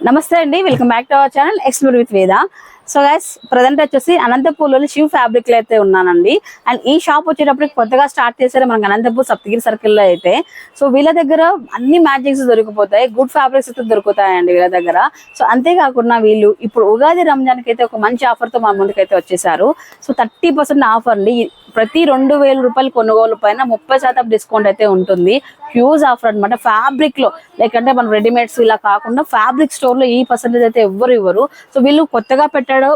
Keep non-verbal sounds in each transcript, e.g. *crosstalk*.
నమస్తే అండి welcome back to our channel explore with Veda so guys present వచ్చేసి అనంతపూర్లో శివ్ ఫ్యాబ్రిక్లో అయితే ఉన్నానండి. అండ్ ఈ షాప్ వచ్చేటప్పటికి కొత్తగా స్టార్ట్ చేశారు మనకి అనంతపూర్ సప్తగిరి సర్కిల్లో అయితే. సో వీళ్ళ దగ్గర అన్ని మ్యాచింగ్స్ దొరికిపోతాయి. గుడ్ ఫ్యాబ్రిక్స్ అయితే దొరుకుతాయండి వీళ్ళ దగ్గర. సో అంతేకాకుండా వీళ్ళు ఇప్పుడు ఉగాది రంజాన్ అయితే ఒక మంచి ఆఫర్తో మన ముందుకైతే వచ్చేసారు. సో థర్టీ పర్సెంట్ ఆఫర్ అండి. ప్రతి రెండు వేల రూపాయల కొనుగోలు పైన ముప్పై శాతం డిస్కౌంట్ అయితే ఉంటుంది. హ్యూజ్ ఆఫర్ అనమాట ఫ్యాబ్రిక్లో లేకంటే మనం రెడీమేడ్స్ ఇలా కాకుండా ఫ్యాబ్రిక్ స్టోర్లో ఈ పర్సెంటేజ్ అయితే ఎవ్వరు ఇవ్వరు. సో వీళ్ళు కొత్తగా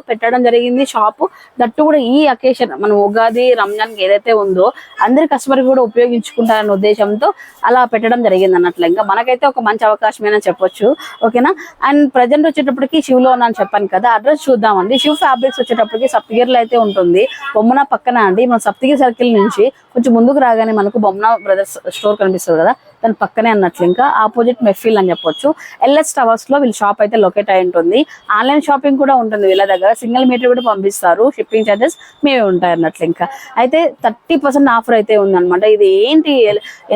పెట్టడం పెట్టడం జరిగింది. షాప్ దట్టు కూడా ఈ అకేషన్ మనం ఉగాది రంజాన్కి ఏదైతే ఉందో అందరి కస్టమర్ కూడా ఉపయోగించుకుంటారన్న ఉద్దేశంతో అలా పెట్టడం జరిగింది అన్నట్లు. ఇంకా మనకైతే ఒక మంచి అవకాశమేనా చెప్పొచ్చు. ఓకేనా? అండ్ ప్రజెంట్ వచ్చేటప్పటికి శివ్లో ఉన్నాను చెప్పాను కదా అడ్రస్ చూద్దామండి. శివ్ ఫ్యాబ్రిక్స్ వచ్చేటప్పటికి సప్తగిరిలో అయితే ఉంటుంది. బొమ్మన పక్కన అండి. మన సప్తగిరి సర్కిల్ నుంచి కొంచెం ముందుకు రాగానే మనకు బొమ్మన బ్రదర్స్ స్టోర్ కనిపిస్తుంది కదా దాని పక్కనే అన్నట్లు ఇంకా ఆపోజిట్ మెఫిల్ అని చెప్పొచ్చు. ఎల్ఎస్ టవర్స్లో వీళ్ళ షాప్ అయితే లొకేట్ అయి ఉంటుంది. ఆన్లైన్ షాపింగ్ కూడా ఉంటుంది వీళ్ళ దగ్గర. సింగిల్ మీటర్ కూడా పంపిస్తారు. షిప్పింగ్ ఛార్జెస్ మేమే ఉంటాయి అన్నట్లు ఇంకా. అయితే థర్టీ పర్సెంట్ ఆఫర్ అయితే ఉందన్నమాట. ఇది ఏంటి?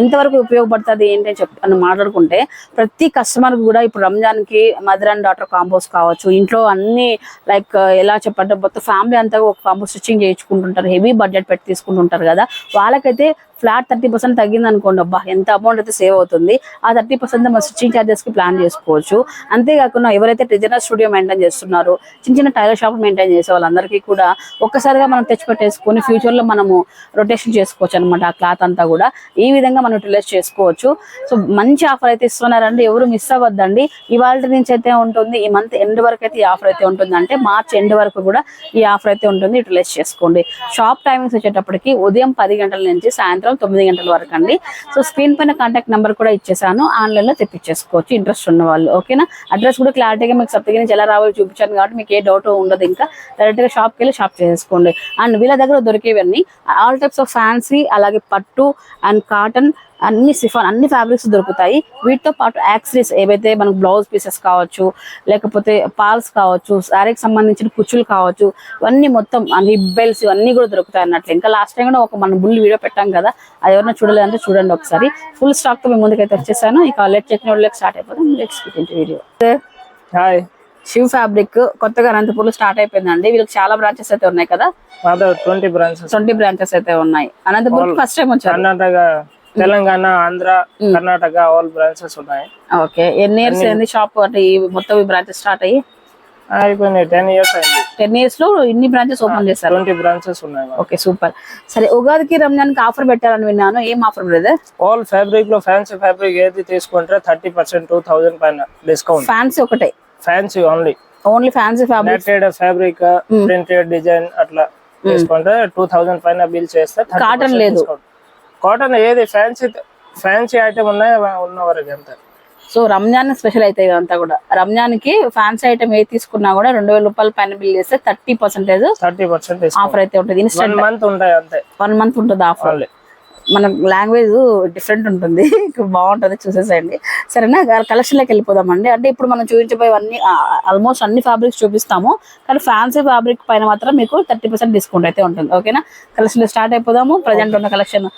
ఎంతవరకు ఉపయోగపడుతుంది ఏంటి అని చెప్పి అని మాట్లాడుకుంటే ప్రతి కస్టమర్ కూడా ఇప్పుడు రంజాన్కి మదర్ అండ్ డాటర్ కాంబోస్ కావచ్చు ఇంట్లో అన్ని లైక్ ఎలా చెప్పంటే మొత్తం ఫ్యామిలీ అంతా ఒక కాంబో స్టిచ్చింగ్ చేయించుకుంటుంటారు. హెవీ బడ్జెట్ పెట్టి తీసుకుంటుంటారు కదా. వాళ్ళకైతే ఫ్లాట్ థర్టీ పర్సెంట్ తగ్గింది అనుకోండి అబ్బా ఎంత అమౌంట్ అయితే సేవ్ అవుతుంది ఆ థర్టీ పర్సెంట్ మన స్టిచ్చింగ్ ఛార్జెస్కి ప్లాన్ చేసుకోవచ్చు. అంతేకాకుండా ఎవరైతే డిజైనర్ స్టూడియో మెయింటైన్ చేస్తున్నారో చిన్న చిన్న టైలర్ షాప్ మెయింటైన్ చేసే వాళ్ళందరికీ కూడా ఒక్కసారిగా మనం తెచ్చిపెట్టేసుకొని ఫ్యూచర్లో మనము రొటేషన్ చేసుకోవచ్చు అనమాట ఆ క్లాత్ అంతా కూడా. ఈ విధంగా మనం యూటిలైజ్ చేసుకోవచ్చు. సో మంచి ఆఫర్ అయితే ఇస్తున్నారండి. ఎవరు మిస్ అవ్వద్దండి. ఇవాళ నుంచి అయితే ఉంటుంది ఈ మంత్ ఎండ్ వరకు అయితే ఈ ఆఫర్ అయితే ఉంటుంది. అంటే మార్చ్ ఎండ్ వరకు కూడా ఈ ఆఫర్ అయితే ఉంటుంది యూటిలైజ్ చేసుకోండి. షాప్ టైమింగ్స్ వచ్చేటప్పటికి ఉదయం పది గంటల నుంచి సాయంత్రం తొమ్మిది గంటల వరకు అండి. సో స్క్రీన్ పైన కాంటాక్ట్ నెంబర్ కూడా ఇచ్చేసాను. ఆన్లైన్లో తెప్పించేసుకోవచ్చు. ఇంట్రెస్ట్ ఉన్న వాళ్ళు. ఓకేనా? అడ్రస్ కూడా క్లారిటీగా మీకు సప్తగిరి నుంచి ఎలా రావాలో చూపించాను కాబట్టి మీకు ఏ డౌట్ ఉండదు ఇంకా. డైరెక్ట్గా షాప్కి వెళ్ళి షాప్ చేసుకోండి అండ్ వీళ్ళ దగ్గర దొరికేవన్నీ ఆల్ టైప్స్ ఆఫ్ ఫ్యాన్సీ అలాగే పట్టు అండ్ కాటన్ అన్ని సిఫాన్ అన్ని ఫ్యాబ్రిక్స్ దొరుకుతాయి. వీటితో పాటు యాక్సరీస్ ఏవైతే మనకు బ్లౌజ్ పీసెస్ కావచ్చు లేకపోతే పాల్స్ కావచ్చు శారీకి సంబంధించిన కుచ్చులు కావచ్చు ఇవన్నీ మొత్తం రిబ్బెల్స్ ఇవన్నీ కూడా దొరుకుతాయి అన్నట్లు. ఇంకా లాస్ట్ టైం కూడా ఒక మన బుల్ వీడియో పెట్టాం కదా అది ఎవరైనా చూడలేదంటే చూడండి ఒకసారి. ఫుల్ స్టాక్తో మేము ముందుకైతే వచ్చేసాను. ఇక లెట్ చెక్కిన వాళ్ళకి స్టార్ట్ అయిపోతాం next video hi Shiv fabric కొత్తగా అనంతపూర్లో స్టార్ట్ అయిపోయిందండి. వీళ్ళకి చాలా బ్రాంచెస్ అయితే ఉన్నాయి కదా. ట్వంటీ బ్రాంచెస్ ట్వంటీ బ్రాంచెస్ అయితే ఉన్నాయి. అనంతపూర్ ఫస్ట్ టైం వచ్చారు. తెలంగాణ ఆంధ్ర కర్ణాటక ఆల్ బ్రాంచెస్ ఉన్నాయి. ఓకే. ఎన్ని ఇయర్స్ అయింది షాప్ అంటే మొత్తం ఈ బ్రాంచెస్ స్టార్ట్ అయ్యి? అయిపోయినాయి. టెన్ ఇయర్స్ అయింది. టెన్ ఇయర్స్లో ఇన్ని బ్రాంచెస్ ఓపెన్ చేశారు? ట్వంటీ బ్రాంచెస్ ఉన్నాయి ఓకే సూపర్ సరే ఉగాదికి రంజాన్కి ఆఫర్ పెట్టారని విన్నాను. ఏం ఆఫర్ బ్రదర్ ఆల్ ఫ్యాబ్రిక్లో ఫ్యాన్సీ ఫ్యాబ్రిక్ ఏది తీసుకుంటే థర్టీ పర్సెంట్ టూ థౌసండ్ పైన డిస్కౌంట్ ఫ్యాన్సీ ఒకటే? Fancy only only fancy fabric fabric printed design అట్లా తీసుకుంటే టూ థౌసండ్ పైన బిల్ చేస్తే Cotton లేదు. కాటన్ ఏది ఫ్యాన్సీ ఫ్యాన్సీ ఐటమ్ ఉన్నాయి ఉన్న వరకు సో రంజాన్ స్పెషల్ అయితే ఇదంతా కూడా. రంజాన్కి ఫ్యాన్సీ ఐటమ్ ఏది తీసుకున్నా కూడా రెండు వేల రూపాయల పైన బిల్ చేస్తే thirty percentage thirty percent offer అయితే ఉంటుంది. ఇన్స్టెంట్ మంత్ ఉంటాయి అంతే. వన్ మంత్ ఉంటుంది ఆఫర్. మన లాంగ్వేజ్ డిఫరెంట్ ఉంటుంది. *laughs* బాగుంటుంది చూసేసేయండి. సరేనా? కలెక్షన్లోకి వెళ్ళిపోదామండి. అంటే ఇప్పుడు మనం చూపించబోయేవన్నీ ఆల్మోస్ట్ అన్ని ఫ్యాబ్రిక్స్ చూపిస్తాము. కానీ ఫ్యాన్సీ ఫ్యాబ్రిక్ పైన మాత్రం మీకు థర్టీ పర్సెంట్ డిస్కౌంట్ అయితే ఉంటుంది. ఓకేనా? కలెక్షన్ స్టార్ట్ అయిపోదాము. ప్రజెంట్ ఉన్న కలెక్షన్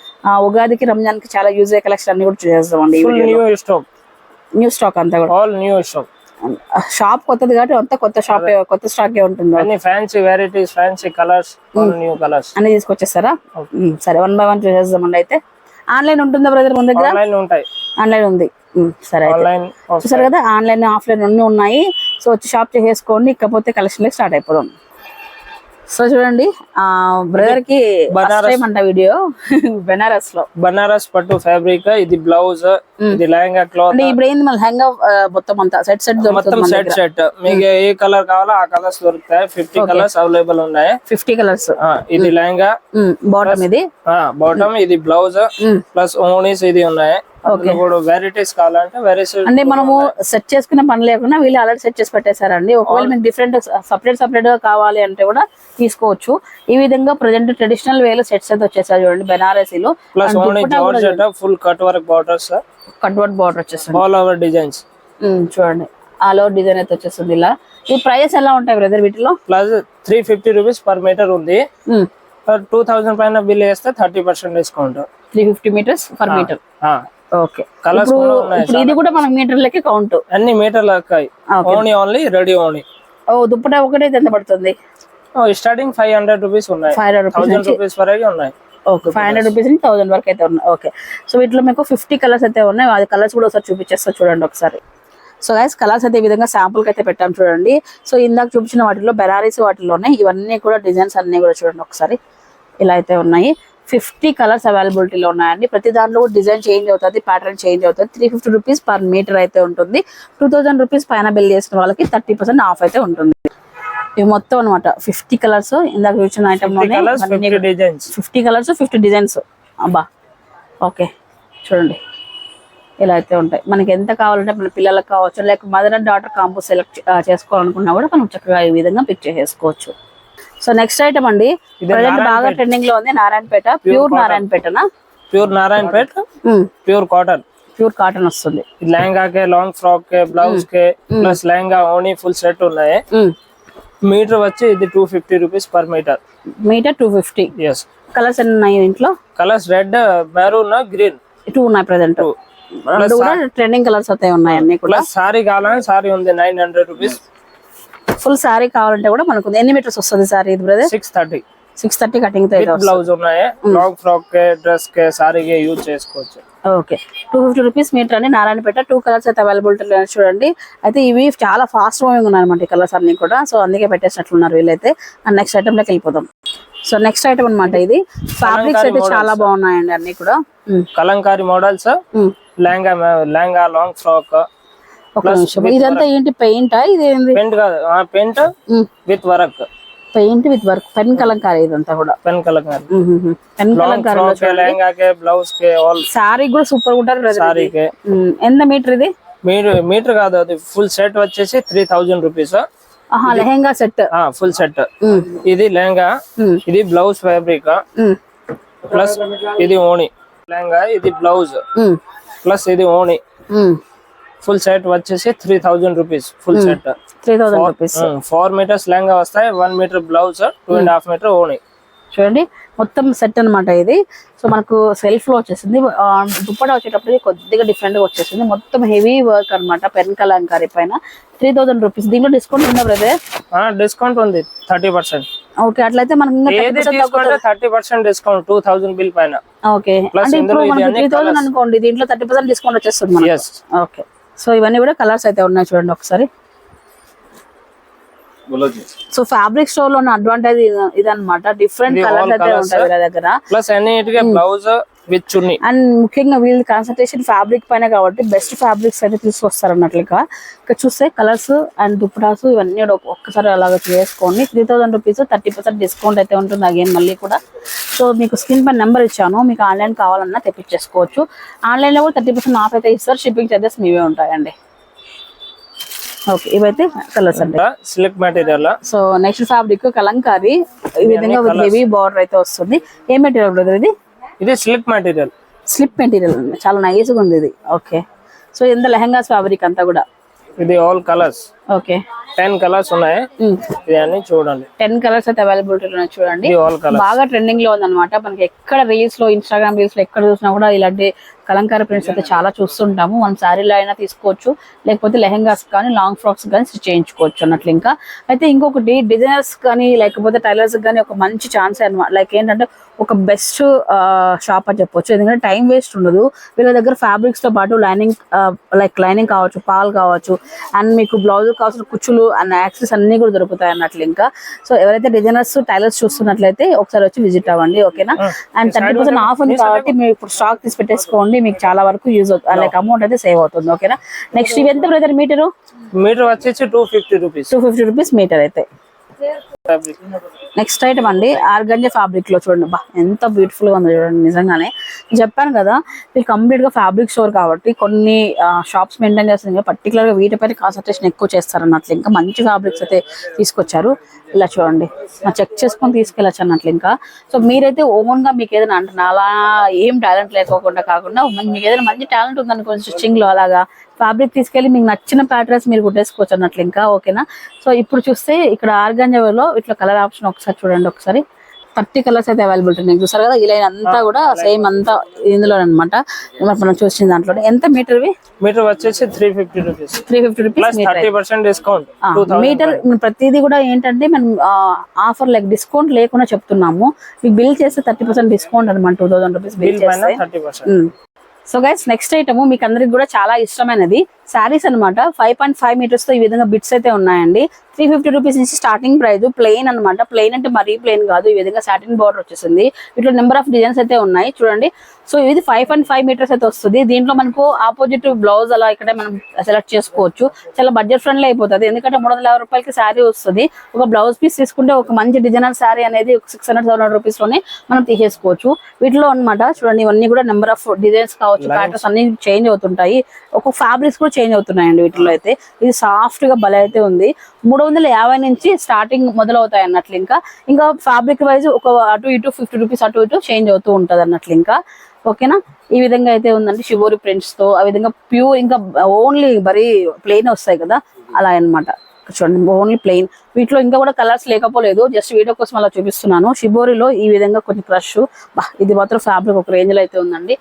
ఉగాదికి రంజాన్కి చాలా యూజ్ అయ్యే కలెక్షన్ అన్ని కూడా చూసేస్తామండి న్యూ స్టాక్ న్యూ స్టాక్ అంతా కూడా. ఆల్ న్యూ స్టాక్ షాప్ కొత్తది కాబట్టి అంతా కొత్త షాప్ కొత్త స్టాక్ ఉంటుంది. అన్ని fancy varieties fancy colours new colours అన్ని తీసుకొచ్చేస్తారా? ఉమ్, సరే వన్ బై వన్ చూసేద్దామండి అయితే. ఆన్లైన్ ఉంటుందా బ్రదర్ మన దగ్గర? ఆన్లైన్ ఉంటాయి. ఆన్లైన్ ఉంది. ఉమ్, సరే చూసారు కదా ఆన్లైన్ ఆఫ్లైన్ అన్ని ఉన్నాయి. సో వచ్చి షాప్ చేసేసుకోండి ఇకపోతే కలెక్షన్ స్టార్ట్ అయిపోదాం. సో చూడండి ఆ బ్రదర్కి అంట వీడియో. *laughs* బెనారస్లో బనారస్ పట్టు ఫ్యాబ్రిక్ ఇది బ్లౌజ్ ఇది లెహంగా క్లాత్ ఇప్పుడు ఏంది మళ్ళీ హ్యాంగ్ మొత్తం అంతా? సెట్ సెట్ మొత్తం సెట్ సెట్ మీకు ఏ కలర్ కావాలో ఆ కలర్స్ దొరుకుతాయి. ఫిఫ్టీ కలర్స్ అవైలబుల్ ఉన్నాయి. ఫిఫ్టీ కలర్స్ ఇది లెహంగా బాటమ్ ఇది. బాటమ్ ఇది బ్లౌజ్ ప్లస్ ఓనీస్ ఇది ఉన్నాయి. కూడా వెరైటీస్ కావాలంటే వెరైటీస్ అంటే మనము సెట్ చేసుకునే పని లేకుండా వీళ్ళు ఆల్రెడీ సెట్ చేసి పెట్టేశారండి. ఒకవేళ మీకు డిఫరెంట్ సపరేట్ సపరేట్గా కావాలి అంటే కూడా తీసుకోవచ్చు. ఈ విధంగా ప్రజెంట్ ట్రెడిషనల్ వేలో సెట్స్ అయితే వచ్చేసాయి చూడండి బెనారసీలో plus full cut work borders cutwork border వచ్చేస్తుంది ఆల్ ఓవర్ డిజైన్స్ చూడండి. ఆల్ ఓవర్ డిజైన్ అయితే వచ్చేస్తుంది ఇలా. ఈ ప్రైస్ ఎలా ఉంటాయి బ్రదర్ వీటిలో? Plus three fifty rupees per metre ఉంది. టూ థౌసండ్ పైన బిల్ వేస్తే thirty percent discount three fifty metres per metre okay. Colours కూడా ఉన్నాయి ఇది కూడా మనకి మీటర్లకి కౌంట్. అన్ని మీటర్లు అక్కాయి okay. Only only ready only ఓ దుప్పటా ఒకటి ఎంత పడుతుంది? స్టార్టింగ్ ఫైవ్ హండ్రెడ్ రూపీస్ ఉన్నాయి. ఫైవ్ హండ్రెడ్ రూపీస్ వరకు ఉన్నాయి. ఓకే ఫైవ్ హండ్రెడ్ రూపీస్ నుంచి థౌసండ్ వరకు అయితే ఉన్నాయి. ఓకే. సో వీటిలో మీకు ఫిఫ్టీ కలర్స్ అయితే ఉన్నాయి. అది కలర్స్ కూడా ఒకసారి చూపించేస్తా చూడండి ఒకసారి. సో గైస్ కలర్స్ అయితే ఈ విధంగా శాంపుల్కి అయితే పెట్టాం చూడండి. సో ఇందాక చూపించిన వాటిలో బెరారీస్ వాటిలో ఉన్నాయి. ఇవన్నీ కూడా డిజైన్స్ అన్ని కూడా చూడండి ఒకసారి. ఇలా అయితే ఉన్నాయి. ఫిఫ్టీ కలర్స్ అవైలబిలిటీలో ఉన్నాయండి. ప్రతి దాంట్లో డిజైన్ చేంజ్ అవుతుంది ప్యాటర్న్ చేంజ్ అవుతుంది. Three fifty rupees per metre అయితే ఉంటుంది. టూ థౌసండ్ రూపీస్ పైన బిల్ చేసిన వాళ్ళకి థర్టీ పర్సెంట్ ఆఫ్ అయితే ఉంటుంది. ఇవి మొత్తం అనమాట ఫిఫ్టీ కలర్స్ ఇందాక చూసిన item fifty colours fifty designs. అబ్బా. ఓకే. చూడండి. ఇలా అయితే ఉంటాయి. మనకి ఎంత కావాలంటే మన పిల్లలకు కావచ్చు లేక mother and daughter combo select చేసుకోవాలనుకున్నా కూడా మనం చక్కగా ఈ విధంగా పిక్ చేసేసుకోవచ్చు. సో నెక్స్ట్ ఐటమ్ అండి. ప్రజెంట్ బాగా ట్రెండింగ్లో ఉంది. Narayanpet. Pure నారాయణపేటనా pure Narayanpet pure cotton pure cotton వస్తుంది. లెహంగా కే లాంగ్ ఫ్రాక్ కే బ్లౌజ్ కే ప్లస్ లెహంగా ఓనీ ఫుల్ సెట్ ఉన్నాయి. మీటర్ వచ్చి ఇది two fifty rupees per metre metre two fifty yes colours ఎన్ని ఉన్నాయి ఇంట్లో colours red maroon green two ఉన్నాయి ప్రజెంట్ రెండు కూడా ట్రెండింగ్ కలర్స్ అయితే ఉన్నాయి అన్ని కూడా. సారీ కావాలని సారీ ఉంది nine hundred rupees full sari కావాలంటే కూడా మనకు ఎన్ని మీటర్స్ వస్తుంది సారీ ఇది brother six thirty six thirty cutting blouse ఉన్నాయి. లాంగ్ ఫ్రాక్ కే డ్రెస్ కే సారీ యూజ్ చేసుకోవచ్చు. Okay. Two fifty rupees metre అండి నారాయణపేట. టూ కలర్స్ అయితే అవైలబిలిటీ చూడండి. అయితే ఇవి చాలా ఫాస్ట్ మూవింగ్ ఉన్నాయి అనమాట ఈ కలర్స్ అన్ని కూడా. సో అందుకే పెట్టేసినట్లున్నారు వీళ్ళైతే. అండ్ నెక్స్ట్ ఐటమ్లోకి వెళ్ళిపోదాం. సో నెక్స్ట్ ఐటమ్ అన్నమాట ఇది. ఫ్యాబ్రిక్స్ అయితే చాలా బాగున్నాయండి అన్ని కూడా. Kalamkari models um. Lehenga lehenga long frock ఒక నిమిషం. ఇదంతా ఏంటి? పెయింటా? ఇది పెయింట్ కాదు. Paint with work paint with work. Pen Kalamkari ఇదంతా కూడా. పెన్ కలంకారీ. పెన్ లాంగ్ కలంకారీలో ఫ్రాక్ కే లెహంగా కే బ్లౌజ్ కే ఆల్ శారీ కూడా సూపర్ ఉంటారు brother సారీ ఇది. కే. ఉమ్, ఎంత మీటర్ ఇది? మీరు మీటర్ కాదు అది. ఫుల్ సెట్ వచ్చేసి three thousand rupees lehenga set full set ఇది లెహంగా. ఇది బ్లౌజ్ ఫ్యాబ్రిక్ ప్లస్ ఇది ఓణి. లెహంగా ఇది బ్లౌజ్ ప్లస్ ఇది ఓణి. ఫుల్ సెట్ వచ్చేసి three thousand rupees full set three thousand rupees four metres lehenga వస్తాయి one metre blouse two and half metre ఓణి చూడండి మొత్తం సెట్ అన్నమాట ఇది. సో మనకు సెల్ఫ్లో వచ్చేసింది. దుప్పటా వచ్చేటప్పటికి కొద్దిగా డిఫరెంట్గా వచ్చేసింది. మొత్తం హెవీ వర్క్ అన్నమాట పెన్ కలంకారీ పైన. త్రీ థౌసండ్ రూపీస్ దీంట్లో డిస్కౌంట్ ఉందా బ్రదర్ డిస్కౌంట్ ఉంది థర్టీ పర్సెంట్ ఓకే అట్లయితే మనకి thirty percent discount two thousand bill పైన. ఓకే అంటే ఇప్పుడు మనకి త్రీ థౌసండ్ అనుకోండి దీంట్లో థర్టీ పర్సెంట్ డిస్కౌంట్ వచ్చేస్తుంది ఓకే సో ఇవన్నీ కూడా కలర్స్ అయితే ఉన్నాయి చూడండి ఒకసారి. సో ఫ్యాబ్రిక్ స్టోర్లో ఉన్న అడ్వాంటేజ్ ఇదన్నమాట. డిఫరెంట్ కలర్స్ అయితే. ఉంటాయి దగ్గర. ప్లస్ అన్నిటికీ బ్లౌజ్ విత్ చున్నీ అండ్ ముఖ్యంగా వీళ్ళు కాన్సన్ట్రేషన్ ఫ్యాబ్రిక్ పైన కాబట్టి బెస్ట్ ఫ్యాబ్రిక్స్ అయితే తీసుకొస్తారు అన్నట్లుగా ఇక్కడ చూస్తే కలర్స్ అండ్ దుప్పటాస్ ఇవన్నీ ఒక్కసారి అలాగ చేసుకోండి. Three thousand rupees thirty percent discount అయితే ఉంటుంది. అగైన్ మళ్ళీ కూడా. సో మీకు స్క్రీన్ పైన నెంబర్ ఇచ్చాను. మీకు ఆన్లైన్ కావాలన్నా తెప్పించేసుకోవచ్చు ఆన్లైన్లో కూడా థర్టీ పర్సెంట్ ఆఫ్ అయితే ఇస్తారు. షిప్పింగ్ చార్జెస్ మీవే ఉంటాయండి. ఓకే ఇవైతే కలర్స్ అండి. Silk material so next fabric Kalamkari. ఈ విధంగా హెవీ బార్డర్ అయితే వస్తుంది. ఏ మెటీరియల్ బ్రదర్ ఇది? ఇది సిల్క్ మెటీరియల్ స్లిప్ మెటీరియల్ చాలా నైస్గా ఉంది ఇది. ఓకే సో ఎంత లెహంగాస్ ఫ్యాబ్రిక్ అంతా కూడా? ఇది all colours okay ten colours ఉన్నాయి. ఇది అన్ని చూడండి. టెన్ కలర్స్ అయితే అవైలబిలిటీ ఉన్నాయి చూడండి. ఇది ఆల్ కలర్ బాగా ట్రెండింగ్లో ఉందన్నమాట. మనకి ఎక్కడ రీల్స్లో ఇన్స్టాగ్రామ్ రీల్స్లో ఎక్కడ చూసినా కూడా ఇలాంటి కలంకారీ ప్రింట్స్ అయితే చాలా చూస్తుంటాము. మనం శారీలో అయినా తీసుకోవచ్చు. లేకపోతే లెహంగాస్ కానీ లాంగ్ ఫ్రాక్స్ కానీ స్టిచ్ చేయించుకోవచ్చు అన్నట్లు ఇంకా. అయితే ఇంకొకటి డిజైనర్స్ కానీ లేకపోతే టైలర్స్ కానీ ఒక మంచి ఛాన్స్ అనమాట లైక్ ఏంటంటే ఒక బెస్ట్ షాప్ అని చెప్పొచ్చు. ఎందుకంటే టైం వేస్ట్ ఉండదు. వీళ్ళ దగ్గర ఫ్యాబ్రిక్స్తో పాటు లైనింగ్ లైక్ లైనింగ్ కావచ్చు పాల్ కావచ్చు అండ్ మీకు బ్లౌజ్ కావాల్సిన కుచ్చులు అండ్ యాక్సెస్ అన్ని కూడా దొరుకుతాయి అన్నట్లు ఇంకా. సో ఎవరైతే డిజైనర్స్ టైలర్స్ చూస్తున్నట్లయితే ఒకసారి వచ్చి విజిట్ అవ్వండి ఓకేనా అండ్ థర్టీ పర్సెంట్ ఆఫ్ ఉంది కాబట్టి మీరు ఇప్పుడు స్టాక్ తీసి పెట్టేసుకోండి. మీకు చాలా వరకు యూజ్ అవుతుంది. లైక్ అమౌంట్ అయితే సేవ్ అవుతుంది. ఓకేనా? నెక్స్ట్ ఇవి ఎంత బ్రదర్ మీటరు? మీటర్ వచ్చేసి two fifty rupees two fifty rupees metre అయితే. నెక్స్ట్ ఐటమ్ అండి ఆర్గంజా ఫ్యాబ్రిక్లో చూడండి. బా ఎంత బ్యూటిఫుల్గా ఉంది చూడండి నిజంగానే. చెప్పాను కదా ఇది కంప్లీట్గా ఫ్యాబ్రిక్ స్టోర్ కాబట్టి కొన్ని షాప్స్ మెయింటైన్ చేస్తుంది పర్టికులర్గా వీటిపైన కాన్సన్ట్రేషన్ ఎక్కువ చేస్తారు అన్నట్లు ఇంకా మంచి ఫ్యాబ్రిక్స్ అయితే తీసుకొచ్చారు. ఇలా చూడండి. చెక్ చేసుకొని తీసుకెళ్ళచ్చు అన్నట్లు ఇంకా. సో మీరైతే ఓన్గా మీకు ఏదైనా అంటున్నా అలా ఏం టాలెంట్ లేకోకుండా కాకుండా మీకు ఏదైనా మంచి టాలెంట్ ఉందనుకో స్టిచ్చింగ్లో అలాగా ఫ్యాబ్రిక్ తీసుకెళ్ళి మీకు నచ్చిన ప్యాటర్న్స్ మీరు కుట్టేసుకోవచ్చు అన్నట్లు ఇంకా ఓకేనా? సో ఇప్పుడు చూస్తే ఇక్కడ ఆర్గాంజాలో ఇట్లా కలర్ ఆప్షన్ ఒకసారి చూడండి ఒకసారి. థర్టీ కలర్స్ అయితే అవైలబిలిటీ ఉన్నాయి చూసారు కదా ఈ లైన్ అంతా కూడా సేమ్ అంతా ఇందులో అనమాట మనం చూసిన దాంట్లో ఎంత మీటర్వి మీటర్ వచ్చేసి three fifty rupees three fifty rupees discount metre. ప్రతిదీ కూడా ఏంటంటే మనం ఆఫర్ లైక్ డిస్కౌంట్ లేకుండా చెప్తున్నాము. మీకు బిల్ చేస్తే థర్టీ పర్సెంట్ డిస్కౌంట్ అనమాట టూ థౌసండ్ రూపీస్ బిల్ చేస్తే. సో గైస్ నెక్స్ట్ ఐటమ్ మీకు అందరికి కూడా చాలా ఇష్టమైనది. శారీస్ అన్నమాట. ఫైవ్ పాయింట్ ఫైవ్ మీటర్స్తో ఈ విధంగా బిట్స్ అయితే ఉన్నాయండి. త్రీ ఫిఫ్టీ రూపీస్ నుంచి స్టార్టింగ్ ప్రైస్ ప్లెయిన్ అన్నమాట. ప్లెయిన్ అంటే మరీ ప్లెయిన్ కాదు. ఈ విధంగా సాటిన్ బార్డర్ వచ్చేసింది. వీటిలో నెంబర్ ఆఫ్ డిజైన్స్ అయితే ఉన్నాయి. చూడండి. సో ఇది ఫైవ్ పాయింట్ ఫైవ్ మీటర్స్ అయితే వస్తుంది. దీంట్లో మనకు ఆపోజిట్ బ్లౌజ్ అలా ఇక్కడ మనం సెలెక్ట్ చేసుకోవచ్చు. చాలా బడ్జెట్ ఫ్రెండ్లీ అయిపోతుంది. ఎందుకంటే మూడు వందల యాభై రూపాయలకి శారీ వస్తుంది. ఒక బ్లౌజ్ పీస్ తీసుకుంటే ఒక మంచి డిజైనర్ శారీ అనేది ఒక సిక్స్ హండ్రెడ్ సెవెన్ హండ్రెడ్ రూపీస్లోనే మనం తీసేసుకోవచ్చు. వీటిలో అన్నమాట చూడండి ఇవన్నీ కూడా నెంబర్ ఆఫ్ డిజైన్స్ కావచ్చు. ప్యాటర్న్స్ అన్ని చేంజ్ అవుతుంటాయి. ఒక ఫ్యాబ్రిక్స్ కూడా చేంజ్ అవుతున్నాయండి వీటిలో అయితే. ఇది సాఫ్ట్గా భలే అయితే ఉంది. మూడు వందల యాభై నుంచి స్టార్టింగ్ మొదలవుతాయి అన్నట్లు ఇంకా. ఇంకా ఫ్యాబ్రిక్ వైజ్ ఒక అటు ఇటు ఫిఫ్టీ రూపీస్ అటు ఇటు చేంజ్ అవుతూ ఉంటది అన్నట్లు ఇంకా. ఓకేనా? ఈ విధంగా అయితే ఉందండి షివోరి ప్రింట్స్తో. ఆ విధంగా ప్యూర్ ఇంకా ఓన్లీ మరీ ప్లెయిన్ వస్తాయి కదా. అలా అన్నమాట. చూడండి ఓన్లీ ప్లెయిన్ వీటిలో ఇంకా కూడా కలర్స్ లేకపోలేదు. జస్ట్ వీడియో కోసం అలా చూపిస్తున్నాను. షిబోరిలో ఈ విధంగా కొంచెం క్రష్ బా ఇది మాత్రం ఫ్యాబ్రిక్ ఒక రేంజ్లో అయితే ఉందండి.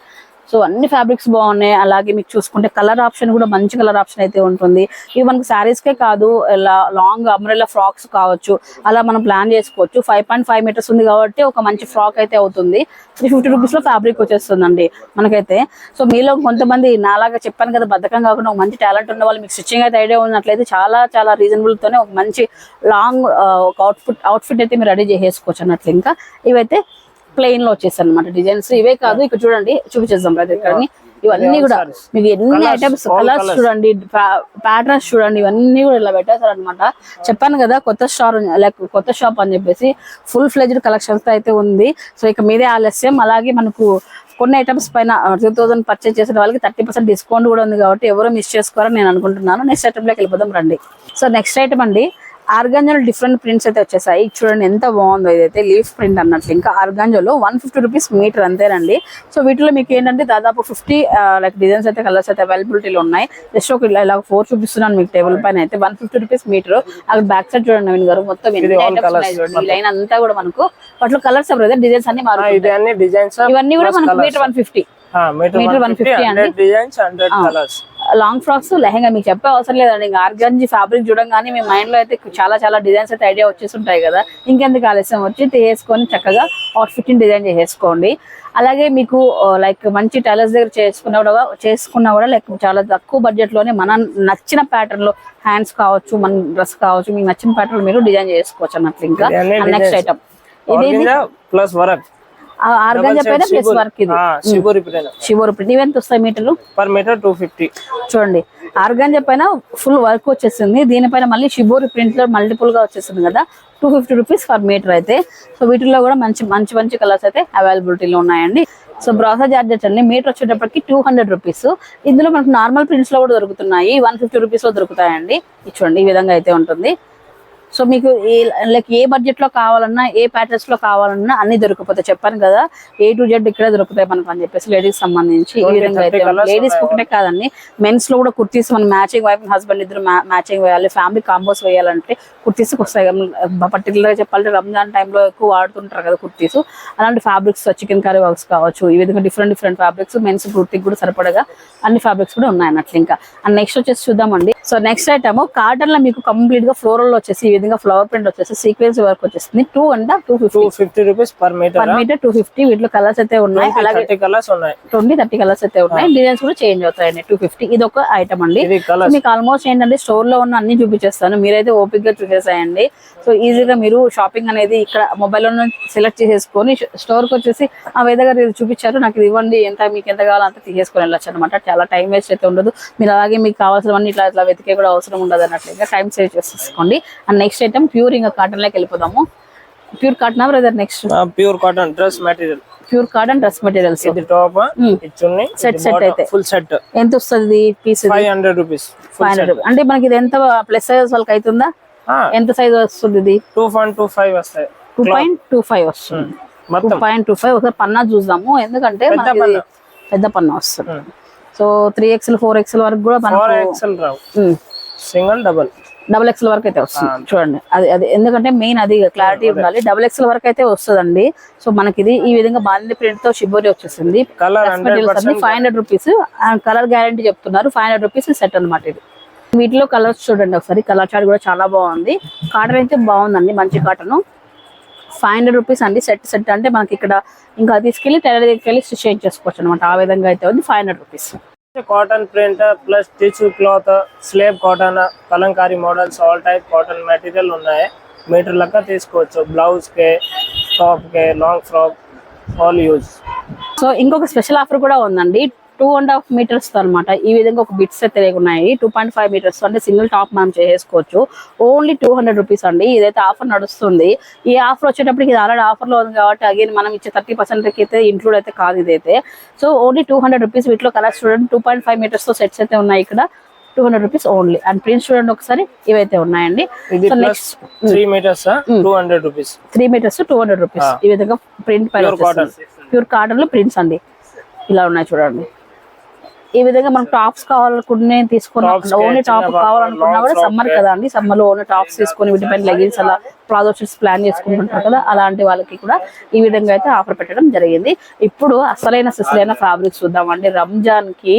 సో అన్ని ఫ్యాబ్రిక్స్ బాగున్నాయి. అలాగే మీకు చూసుకుంటే కలర్ ఆప్షన్ కూడా మంచి కలర్ ఆప్షన్ అయితే ఉంటుంది. ఇవి మనకి శారీస్కే కాదు ఇలా లాంగ్ అమ్రెల్లా ఫ్రాక్స్ కావచ్చు అలా మనం ప్లాన్ చేసుకోవచ్చు. ఫైవ్ పాయింట్ ఫైవ్ మీటర్స్ ఉంది కాబట్టి ఒక మంచి ఫ్రాక్ అయితే అవుతుంది. త్రీ ఫిఫ్టీ రూపీస్లో ఫ్యాబ్రిక్ వచ్చేస్తుందండి మనకైతే. సో మీలో కొంతమంది నాలాగా చెప్పాను కదా బద్ధకం కాకుండా ఒక మంచి టాలెంట్ ఉన్న వాళ్ళు మీకు స్టిచ్చింగ్ అయితే ఐడియా ఉన్నట్లయితే చాలా చాలా రీజనబుల్తోనే ఒక మంచి లాంగ్ ఒక అవుట్ఫిట్ అవుట్ఫిట్ అయితే మీరు రెడీ చేసేసుకోవచ్చు అన్నట్లు ఇంకా. ఇవైతే ప్లెయిన్లో వచ్చేసాయి అనమాట డిజైన్స్ ఇవే కాదు ఇక్కడ చూడండి చూపించేద్దాం బ్రదర్ ఇక్కడ ఇవన్నీ కూడా మీకు ఎన్ని ఐటమ్స్ కలర్స్ చూడండి ప్యాటర్న్స్ చూడండి ఇవన్నీ కూడా ఇలా పెట్టేశారు అనమాట చెప్పాను కదా కొత్త స్టార్ లైక్ కొత్త షాప్ అని చెప్పేసి ఫుల్ ఫ్లెజ్డ్ కలెక్షన్స్ అయితే ఉంది. సో ఇక మీదే ఆలస్యం. అలాగే మనకు కొన్ని ఐటమ్స్ పైన టూ థౌసండ్ పర్చేస్ చేసిన వాళ్ళకి థర్టీ పర్సెంట్ డిస్కౌంట్ కూడా ఉంది కాబట్టి ఎవరు మిస్ చేసుకోరని నేను అనుకుంటున్నాను. నెక్స్ట్ ఐటమ్లోకి వెళ్ళిపోదాం రండి. సో నెక్స్ట్ ఐటమ్ అండి. ఆర్గాంజోలో డిఫరెంట్ ప్రింట్స్ అయితే వచ్చేసాయి. చూడండి ఎంత బాగుందో ఇదైతే లీఫ్ ప్రింట్ అన్నట్లు ఇంకా ఆర్గాంజోలో వన్ ఫిఫ్టీ రూపీస్ మీటర్ అంతేనండి. సో వీటిలో మీకు ఏంటంటే దాదాపు ఫిఫ్టీ లైక్ డిజైన్స్ అయితే కలర్స్ అయితే అవైలబిలిటీలో ఉన్నాయి. జస్ట్ ఒక ఇలా ఫోర్ చూపిస్తున్నాను మీకు టేబుల్ పైన అయితే. One fifty rupees metre. అక్కడ బ్యాక్ సైడ్ చూడండి నవీన్ గారు. మొత్తం చూడండి. లైన్ అంతా కూడా మనకు వాటిలో కలర్స్ బ్రదర్ డిజైన్స్ అన్ని డిజైన్స్ ఇవన్నీ కూడా మనకు metre one fifty. Metre one fifty 150 అండి. Hundred designs hundred colours long frocks lehenga మీకు చెప్పే అవసరం లేదండి. ఇంకా ఆర్గంజి ఫ్యాబ్రిక్ చూడంగానే మీ మైండ్లో అయితే చాలా చాలా డిజైన్స్ అయితే ఐడియా వచ్చేస్తుంటాయి కదా. ఇంకెందుకు ఆలస్యం? వచ్చి వేసుకొని చక్కగా అవుట్ఫిట్ డిజైన్ చేసేసుకోండి. అలాగే మీకు లైక్ మంచి టైలర్స్ దగ్గర చేసుకున్నా కూడా చేసుకున్నా కూడా లైక్ చాలా తక్కువ బడ్జెట్లోనే మన నచ్చిన ప్యాటర్న్లో హ్యాండ్స్ కావచ్చు మన డ్రెస్ కావచ్చు మీకు నచ్చిన ప్యాటర్న్ మీరు డిజైన్ చేసుకోవచ్చు అన్నట్లు ఇంకా. నెక్స్ట్. ఐటమ్ ఇది ప్లస్ వరక్. పైన ప్లస్ వర్క్ ఇది. షిబోరి ప్రింట్ షివోర్ ప్రింట్ ఇవెంత వస్తాయి మీటర్లు? పర్ మీటర్ టూ ఫిఫ్టీ చూడండి. ఆర్గాంజా పైన ఫుల్ వర్క్ వచ్చేసింది. దీనిపైన మళ్ళీ షిబోరి ప్రింట్లో మల్టిపుల్గా వచ్చేసింది కదా. Two fifty rupees for metre అయితే. సో వీటిల్లో కూడా మంచి మంచి మంచి కలర్స్ అయితే అవైలబిలిటీలో ఉన్నాయండి. సో బ్రాసా జార్జెట్ అండి. మీటర్ వచ్చేటప్పటికి టూ హండ్రెడ్ రూపీస్ ఇందులో మనకు నార్మల్ ప్రింట్స్లో కూడా దొరుకుతున్నాయి. వన్ ఫిఫ్టీ రూపీస్లో దొరుకుతాయండి. చూడండి ఈ విధంగా అయితే ఉంటుంది. సో మీకు ఏ లైక్ ఏ బడ్జెట్లో కావాలన్నా ఏ ప్యాటర్న్స్లో కావాలన్నా అన్ని దొరికిపోతాయి. చెప్పాను కదా ఏ టు జెడ్ ఇక్కడే దొరుకుతాయి మనకు అని చెప్పేసి లేడీస్ సంబంధించి ఈ విధంగా అయితే లేడీస్ ఒకటే కాదండి మెన్స్లో కూడా కుర్తీస్ మనం మ్యాచింగ్ వైఫ్ హస్బెండ్ ఇద్దరు మ్యాచింగ్ వేయాలి ఫ్యామిలీ కాంబోస్ వేయాలంటే కుర్తీస్ వస్తాయి. పర్టికులర్గా చెప్పాలంటే రంజాన్ టైంలో ఎక్కువ వాడుతుంటారు కదా కుర్తీస్. అలాంటి ఫ్యాబ్రిక్స్ చికెన్ కర్రీ వర్క్స్ కావచ్చు. ఈ విధంగా డిఫరెంట్ డిఫరెంట్ ఫ్యాబ్రిక్స్ మెన్స్ కుర్తీకి కూడా సరిపడగా అన్ని ఫ్యాబ్రిక్స్ కూడా ఉన్నాయి అన్నట్లు ఇంకా. అండ్ నెక్స్ట్ వచ్చేసి చూద్దామండి. సో నెక్స్ట్ ఐటమ్ కాటన్లో మీకు కంప్లీట్గా ఫ్లోరల్ వచ్చేసి విధంగా ఫ్లవర్ ప్రింట్ వచ్చేసి సీక్వెన్స్ వర్క్ వచ్చేస్తుంది. Two and two two fifty rupees per metre per metre two fifty వీటిలో కలర్స్ అయితే ఉన్నాయి. అలాగే కలర్స్ ఉన్నాయి. ట్వంటీ థర్టీ కలర్స్ అయితే ఉన్నాయి. డిజైన్స్ కూడా చేంజ్ అవుతాయండి. టూ ఫిఫ్టీ ఇది ఒక ఐటమ్ అండి. మీకు ఆల్మోస్ట్ ఏంటంటే స్టోర్లో ఉన్న అన్ని చూపించేస్తాను. మీరైతే ఓపిక్గా చూసేసాయండి. సో ఈజీగా మీరు షాపింగ్ అనేది ఇక్కడ మొబైల్లో సెలెక్ట్ చేసేసుకొని స్టోర్కి వచ్చేసి ఆ వేద గారు ఇది చూపించారు. నాకు ఇది ఇవ్వండి. ఎంత మీకు ఎంత కావాలో అంత తీసేసుకొని వెళ్ళొచ్చు అనమాట చాలా టైం వేస్ట్ అయితే ఉండదు. మీరు అలాగే మీకు కావాల్సినవన్నీ ఇట్లా ఇట్లా వెతికే కూడా అవసరం ఉండదు అన్నట్లుగా టైం సేవ్ చేసేసుకోండి. అండ్ నెక్స్ట్ ఐటమ్ ప్యూర్ ఇంకా కాటన్లోకి వెళ్ళిపోదాము. Pure cotton brother next? Pure cotton dress material. Pure cotton dress materials. ఇది టాప్ చున్ని Set, set అయితే. ఫుల్ సెట్ ఎంత వస్తుంది piece five hundred rupees five hundred అంటే మనకి ఇది ఎంత ప్లస్ సైజ్ వాళ్ళకి అవుతుందా ఎంత సైజ్ వస్తుంది ఇది? టూ పాయింట్ టూ ఫైవ్ వస్తాయి. టూ పాయింట్ టూ ఫైవ్ వస్తుంది. టూ మొత్తం. పాయింట్ టూ ఫైవ్ ఒకసారి పన్నా చూద్దాము. ఎందుకంటే పెద్ద పన్నా. పెద్ద పన్నా వస్తుంది. So three XL four XL వరకు కూడా సింగిల్ డబల్ డబుల్ ఎక్స్ఎల్ వరకు అయితే వస్తుంది. చూడండి. అది అది ఎందుకంటే మెయిన్ అది క్లారిటీ ఉండాలి. డబుల్ ఎక్స్ఎల్ వరకు అయితే వస్తుందండి. సో మనకి ఇది ఈ విధంగా బాంది ప్రింట్తో షిబోరి వచ్చేసింది. Five hundred rupees colour guarantee చెప్తున్నారు. ఫైవ్ హండ్రెడ్ రూపీస్ సెట్ అన్నమాట ఇది. వీటిలో కలర్స్ చూడండి ఒకసారి. కలర్ చార్ట్ కూడా చాలా బాగుంది. కాటన్ అయితే బాగుందండి. మంచి కాటన్ ఫైవ్ హండ్రెడ్ రూపీస్ అండి. సెట్ సెట్ అంటే మనకి ఇక్కడ ఇంకా తీసుకెళ్ళి టైలర్ దగ్గరికి వెళ్ళి స్టిచ్ చేయించేసుకోవచ్చు అనమాట ఆ విధంగా అయితే ఉంది. Five hundred rupees cotton print plus tissue cloth slab cotton Kalamkari models all type cotton material ఉన్నాయి. మీటర్ లెక్క తీసుకోవచ్చు. బ్లౌజ్ కే టాప్ కే long frock all use. So ఇంకొక స్పెషల్ ఆఫర్ కూడా ఉందండి. టూ అండ్ హాఫ్ మీటర్స్ అనమాట ఈ విధంగా ఒక బిట్స్ అయితే ఉన్నాయి. టూ పాయింట్ ఫైవ్ మీటర్స్ అంటే సింగిల్ టాప్ మనం చేసుకోవచ్చు. ఓన్లీ టూ హండ్రెడ్ రూపీస్ అండి. ఇదైతే ఆఫర్ నడుస్తుంది. ఈ ఆఫర్ వచ్చేటప్పటికి ఇది ఆల్రెడీ ఆఫర్లో ఉంది కాబట్టి అగైన్ మనం ఇచ్చే థర్టీ పర్సెంట్ అయితే ఇంక్లూడ్ అయితే కాదు ఇదైతే. So only two hundred rupees వీటిలో కలర్స్ చూడండి. టూ పాయింట్ ఫైవ్ మీటర్స్తో సెట్స్ అయితే ఉన్నాయి ఇక్కడ. Two hundred rupees only. And prints చూడండి ఒకసారి. ఇవైతే ఉన్నాయండి. So next three metres two hundred rupees three metres two hundred rupees ఈ విధంగా ప్రింట్ పైన. ప్యూర్ కాటన్లో ప్రింట్స్ అండి. ఇలా ఉన్నాయి చూడండి. ఈ విధంగా మనం టాప్స్ కావాలనుకునే తీసుకున్న ఓన్లీ టాప్ కావాలనుకున్నా కూడా సమ్మర్. కదా అండి. సమ్మర్లో ఓన్లీ టాప్స్ తీసుకొని వీటిపైన లెగిన్స్ అలా ప్లాజో షర్ట్స్ ప్లాన్ చేసుకుంటుంటారు కదా అలాంటి వాళ్ళకి కూడా ఈ విధంగా అయితే ఆఫర్ పెట్టడం జరిగింది. ఇప్పుడు అసలైన సిసలైన ఫ్యాబ్రిక్స్ చూద్దామండి. రంజాన్కి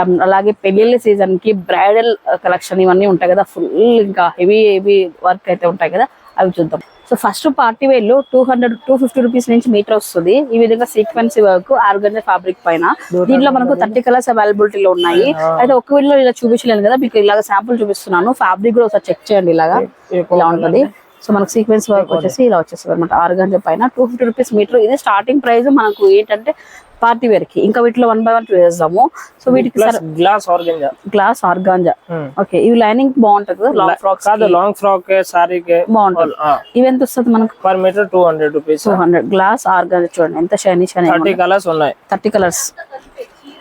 um, అలాగే పెళ్ళిళ్ళ సీజన్కి బ్రైడల్ కలెక్షన్ ఇవన్నీ ఉంటాయి కదా ఫుల్ ఇంకా హెవీ హెవీ వర్క్ అయితే ఉంటాయి కదా అవి చూద్దాం. So first party వేర్లో two hundred two fifty rupees నుంచి మీటర్ వస్తుంది. ఈ విధంగా సీక్వెన్సీ వర్క్ ఆర్గంజా ఫ్యాబ్రిక్ పైన. దీంట్లో మనకు థర్టీ కలర్స్ అవైలబిలిటీ లో ఉన్నాయి అయితే ఒక వీడియో ఇలా చూపించలేను కదా మీకు ఇలాగ శాంపుల్ చూపిస్తున్నాను. ఫ్యాబ్రిక్ కూడా ఒకసారి చెక్ చేయండి ఇలాగా. ఇలా ఉంటది. సో మనకు సీక్వెన్స్ వర్క్ వచ్చేసి ఇలా వచ్చేస్తుంది అనమాట ఆర్గంజా పైన టూ ఫిఫ్టీ రూపీస్ మీటర్ ఇది స్టార్టింగ్ ప్రైస్ మనకు ఏంటంటే పార్టీ వేర్కి. ఇంకా వీటిలో వన్ బై వన్ చూసేద్దాము సో వీటికి glass organza glass organza okay ఇవి లైనింగ్ బాగుంటది లాంగ్ ఫ్రాక్స్ కాదు లాంగ్ ఫ్రాక్ సారీ బాగుంటది. ఇవి ఎంత వస్తుంది మనకు? Per metre two hundred rupees two hundred glass organza చూడండి. ఎంత షైనీ షైనీ థర్టీ కలర్స్ ఉన్నాయి. థర్టీ కలర్స్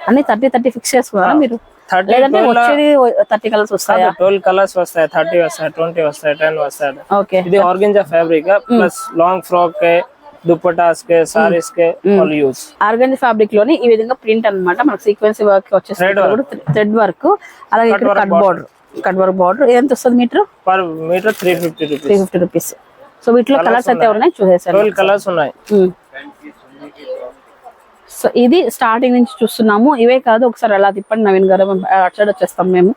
అన్ని థర్టీ థర్టీ ఫిక్స్ చేసుకున్నారా మీరు? థర్టీ లేదంటే వచ్చేది థర్టీ కలర్స్ వస్తాయా? ట్వెల్వ్ కలర్స్ వస్తాయి థర్టీ వస్తాయి ట్వంటీ వస్తాయి టెన్ వస్తాయి. ఓకే. ఇది organza fabric plus long frock dupattas కే సారీస్ కే ఆల్ యూజ్ ఆర్గన్ ఫ్యాబ్రిక్లోని ఈ విధంగా ప్రింట్ అన్నమాట. మనకు సీక్వెన్స్ వర్క్ వచ్చేసి థ్రెడ్ వర్క్ అలాగే ఇక్కడ cut border cut work border ఎంత వస్తుంది metre? Per metre three fifty three rupees fifty rupees so వీటిలో కలర్స్ అయితే ఉన్నాయి. చూసేసాను. కలర్స్ ఉన్నాయి. సో ఇది స్టార్టింగ్ నుంచి చూస్తున్నాము. ఇవే కాదు ఒకసారి అలా తిప్పండి నవీన్ గారు అటు సైడ్ వచ్చేస్తాం మేము.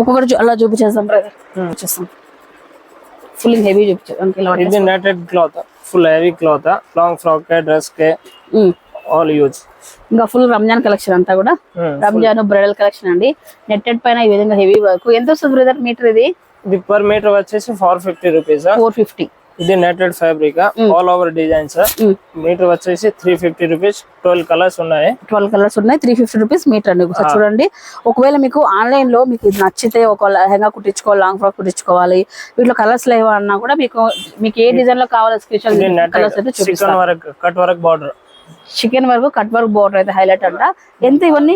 ఒక్కొక్కటి అలా చూపించేస్తాం బ్రదర్ వచ్చేస్తాం ఫుల్ హెవీ చూపించాం ఇలా పట్టేస్తాం. ఇది netted cloth full heavy cloth long frock కే డ్రెస్ కే. ఆల్ యూజ్ ఇంకా ఫుల్ రంజాన్ కలెక్షన్ అంతా కూడా. రంజాన్ బ్రైడల్ కలెక్షన్ అండి. నెట్టెడ్ పైన ఈ విధంగా హెవీ వర్క్ ఎంత వస్తుంది బ్రదర్ మీటర్ ఇది? ఇది పర్ మీటర్ వచ్చేసి four fifty rupees four fifty ఇది netted fabric all over designs metre వచ్చేసి three fifty rupees twelve colours ఉన్నాయి. ట్వెల్వ్ కలర్స్ ఉన్నాయి త్రీ ఫిఫ్టీ రూపీస్ మీటర్ అండి. ఒకసారి చూడండి. ఒకవేళ మీకు ఆన్లైన్లో మీకు ఇది నచ్చితే ఒక లెహంగా కుట్టించుకోవాలి లాంగ్ ఫ్రాక్ కుట్టించుకోవాలి వీటిలో కలర్స్ లేవు అన్నా కూడా మీకు మీకు ఏ డిజైన్లో కావాలి స్పెషల్ కలర్స్ అయితే చూపిస్తాను. Work cut work border chikan work cut work border అయితే హైలైట్ అంట. ఎంత ఇవన్నీ?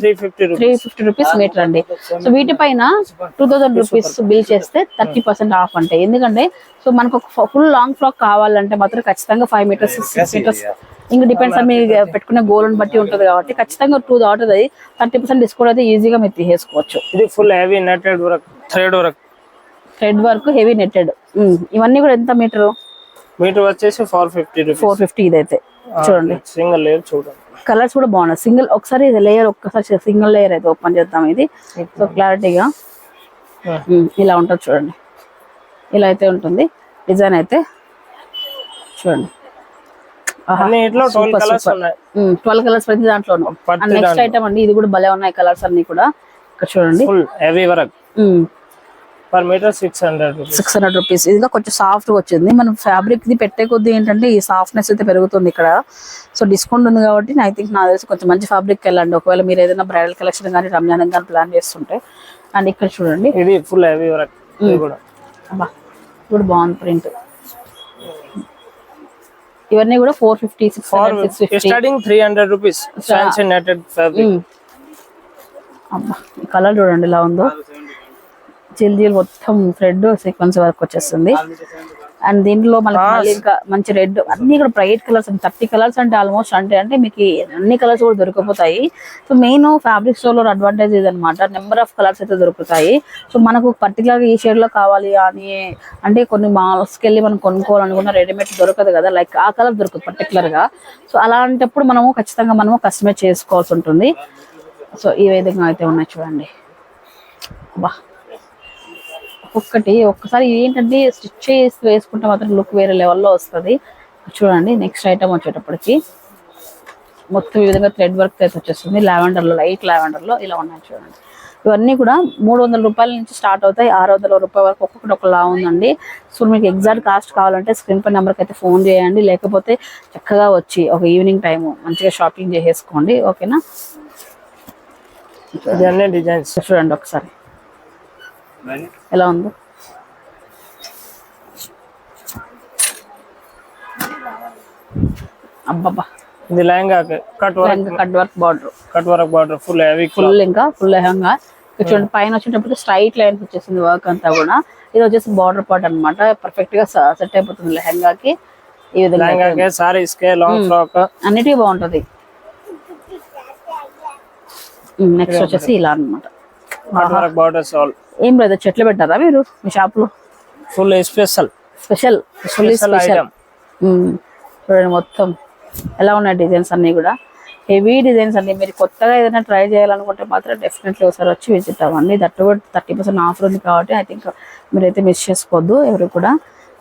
త్రీ ఫిఫ్టీ రూపీస్ మీటర్ అండి. సో వీటిపైన టూ థౌసండ్ రూపీస్ బిల్ చేస్తే థర్టీ పర్సెంట్ ఆఫ్ అంటే. ఎందుకంటే సో మనకు ఫుల్ లాంగ్ ఫ్రాక్ కావాలంటే మాత్రం ఖచ్చితంగా ఫైవ్ మీటర్స్ సిక్స్ మీటర్స్ ఇంకా డిపెండ్స్ మీ పెట్టుకునే గోల్ని బట్టి ఉంటుంది కాబట్టి ఖచ్చితంగా టూ దాటుతుంది థర్టీ పర్సెంట్ డిస్కౌంట్ అయితే ఈజీగా మీరు తీసేసుకోవచ్చు. ఇది full heavy netted work thread work thread work heavy netted ఇవన్నీ కూడా ఎంత మీటర్ మీటర్ వచ్చేసి ఫోర్ ఫిఫ్టీ ఫోర్ ఫిఫ్టీ ఇదైతే. చూడండి. సింగిల్ లేయర్ చూడండి. కలర్స్ కూడా బాగున్నాయి. సింగిల్ ఒకసారి ఇది లేయర్ ఒక్కసారి సింగిల్ లేయర్ అయితే ఓపెన్ చేద్దాం ఇది. సో క్లారిటీగా ఇలా ఉంటుంది చూడండి. ఇలా అయితే ఉంటుంది. డిజైన్ అయితే చూడండి. ట్వెల్వ్ కలర్స్ ప్రతి ప్రతి నెక్స్ట్ ఐటమ్ అండి ఇది కూడా భలే ఉన్నాయి కలర్స్ అన్ని కూడా. ఇక్కడ చూడండి. Per metre six hundred six hundred rupees. ఇది ఇంకా కొంచెం సాఫ్ట్ వచ్చింది. మనం ఫ్యాబ్రిక్ ఇది పెట్టే కొద్దీ ఏంటంటే ఈ సాఫ్ట్నెస్ అయితే పెరుగుతుంది ఇక్కడ. సో డిస్కౌంట్ ఉంది కాబట్టి ఐ థింక్ నాకు తెలిసి కొంచెం మంచి ఫ్యాబ్రిక్ వెళ్ళండి. ఒకవేళ మీరు ఏదైనా బ్రైడల్ కలెక్షన్ కానీ రంజాన్ కానీ ప్లాన్ చేస్తుంటే. అండ్ ఇక్కడ చూడండి. ఇది ఫుల్ హెవీ వర్క్ కూడా. కూడా బాగుంది ప్రింట్ ఇవన్నీ కూడా four fifty six starting three hundred rupees colour చూడండి ఇలా ఉందో. చిల్ జిల్ మొత్తం థ్రెడ్ సీక్వెన్స్ వర్క్ వచ్చేస్తుంది. అండ్ దీంట్లో మనకి మళ్ళీ ఇంకా మంచి రెడ్ అన్ని కూడా బ్రైట్ కలర్స్ థర్టీ కలర్స్ అంటే ఆల్మోస్ట్ అంటే అంటే మీకు అన్ని కలర్స్ కూడా దొరికిపోతాయి. సో మెయిన్ ఫ్యాబ్రిక్ స్టోర్లో అడ్వాంటేజ్ ఇదనమాట నెంబర్ ఆఫ్ కలర్స్ అయితే దొరుకుతాయి. సో మనకు పర్టికులర్ ఈ షేడ్లో కావాలి అని అంటే కొన్ని మాల్స్కి వెళ్ళి మనం కొనుక్కోవాలనుకున్న రెడీమేడ్ దొరకదు కదా. లైక్ ఆ కలర్ దొరకదు పర్టికులర్గా. సో అలాంటప్పుడు మనము ఖచ్చితంగా మనము కస్టమైజ్ చేసుకోవాల్సి ఉంటుంది. సో ఈ విధంగా అయితే ఉన్నాయి చూడండి. బా ఒక్కొక్కటి ఒక్కసారి ఏంటంటే స్టిచ్ చేసి వేసుకుంటే మాత్రం లుక్ వేరే లెవెల్లో వస్తుంది. చూడండి నెక్స్ట్ ఐటమ్ వచ్చేటప్పటికి మొత్తం ఈ విధంగా థ్రెడ్ వర్క్ అయితే వచ్చేస్తుంది. లావెండర్లో లైట్ లావెండర్లో ఇలా ఉన్నాయి చూడండి. ఇవన్నీ కూడా మూడు వందల రూపాయల నుంచి స్టార్ట్ అవుతాయి. ఆరు వందల రూపాయల వరకు ఒక్కొక్కటి ఒకలా ఉందండి. సో మీకు ఎగ్జాక్ట్ కాస్ట్ కావాలంటే స్క్రీన్ పై నెంబర్కి అయితే ఫోన్ చేయండి. లేకపోతే చక్కగా వచ్చి ఒక ఈవినింగ్ టైము మంచిగా షాపింగ్ చేసేసుకోండి. ఓకేనా డిజైన్స్ చూడండి ఒకసారి. ఎలా ఉందో. అబ్బబ్బా. ఇది lehenga cut work cut work border cut work border full heavy full ఇంకా ఫుల్ లెహంగా. ఇక్కడ చూడండి పైన వచ్చేటప్పుడు స్ట్రైట్ లైన్స్ వచ్చేసింది వర్క్ అంతా కూడా. ఇది వచ్చేసి బార్డర్ పార్ట్ అన్నమాట. పర్ఫెక్ట్గా సెట్ అయిపోతుంది లెహంగాకి. ఈ విధంగా సారీస్కి లాంగ్ ఫ్రాక్ అన్నిటికీ బాగుంటది. నెక్స్ట్ వచ్చేసి ఇలా వర్క్ బార్డర్స్ ఆల్ ఏం లేదు చెట్లు పెట్టారా మీరు? మీ షాప్లో? Full special special fully special చూడండి మొత్తం. ఎలా ఉన్నాయి డిజైన్స్ అన్ని కూడా? హెవీ డిజైన్స్ అన్ని. మీరు కొత్తగా ఏదైనా ట్రై చేయాలనుకుంటే మాత్రం డెఫినెట్లీ ఒకసారి వచ్చి విజిట్ అవ్వండి. దట్టు కూడా థర్టీ పర్సెంట్ ఆఫర్ ఉంది కాబట్టి ఐ థింక్ మీరైతే మిస్ చేసుకోవద్దు ఎవరు కూడా.